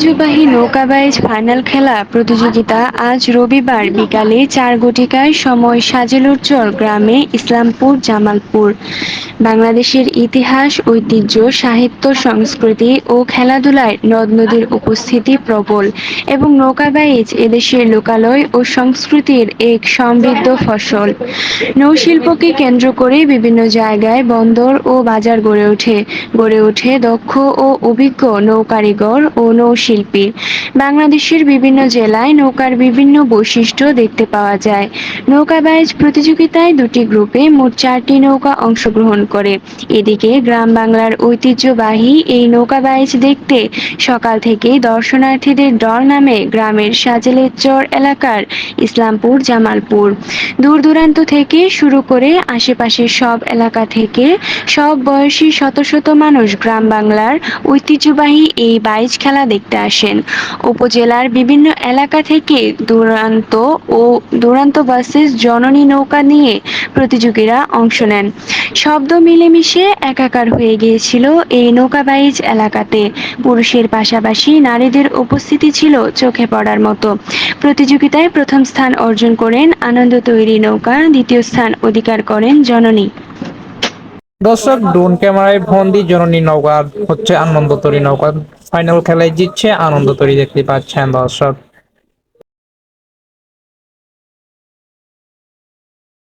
ঐতিহ্যবাহী নৌকাবাইজ ফাইনাল খেলা প্রতিযোগিতা আজ রবিবার বিকালে চার ঘটিকায় সময় সাজেলুরচর গ্রামে ইসলামপুর, জামালপুর। বাংলাদেশের ইতিহাস, ঐতিহ্য, সাহিত্য, সংস্কৃতি ও খেলাধুলায় নদ নদীর উপস্থিতি প্রবল এবং নৌকাবাইজ এদেশের লোকালয় ও সংস্কৃতির এক সমৃদ্ধ ফসল। নৌশিল্পকে কেন্দ্র করে বিভিন্ন জায়গায় বন্দর ও বাজার গড়ে ওঠে। গড়ে ওঠে দক্ষ ও অভিজ্ঞ নৌকারিগর ও নৌশিল্পী। বাংলাদেশের বিভিন্ন জেলায় নৌকার বিভিন্ন বৈশিষ্ট্য দেখতে পাওয়া যায়। নৌকা নৌকাবাইজ প্রতিযোগিতায় দুটি গ্রুপে মোট চারটি নৌকা অংশগ্রহণ করে। এদিকে গ্রাম বাংলার ঐতিহ্যবাহী এই নৌকা নৌকাবাইজ দেখতে সকাল থেকেই দর্শনার্থীদের দল নামে গ্রামের সাজেলেচর এলাকার ইসলামপুর, জামালপুর। দূর দূরান্ত থেকে শুরু করে আশেপাশের সব এলাকা থেকে সব বয়সী শত শত মানুষ গ্রাম বাংলার ঐতিহ্যবাহী এই বাইজ খেলা দেখতে আসেন। উপজেলার বিভিন্ন এলাকা থেকে দূরান্ত ও দূরান্ত বাসে জননী নৌকা নিয়ে প্রতিযোগীরা অংশ নেন। শব্দ মিলেমিশে একাকার হয়ে গিয়েছিল এই নৌকাবাইজ এলাকাতে। পুরুষের পাশাপাশি নারীদের উপস্থিতি ছিল চোখে পড়ার মতো। প্রতিযোগিতায় প্রথম স্থান অর্জন করেন আনন্দ তৈরি নৌকা, দ্বিতীয় স্থান অধিকার করেন জননী। দর্শক, ড্রোন ক্যামেরায় বন্দি জননী নৌকা হচ্ছে আনন্দ তরী নৌকা ফাইনাল খেলায় জিতছে আনন্দ তরী দেখতে পাচ্ছেন দর্শক।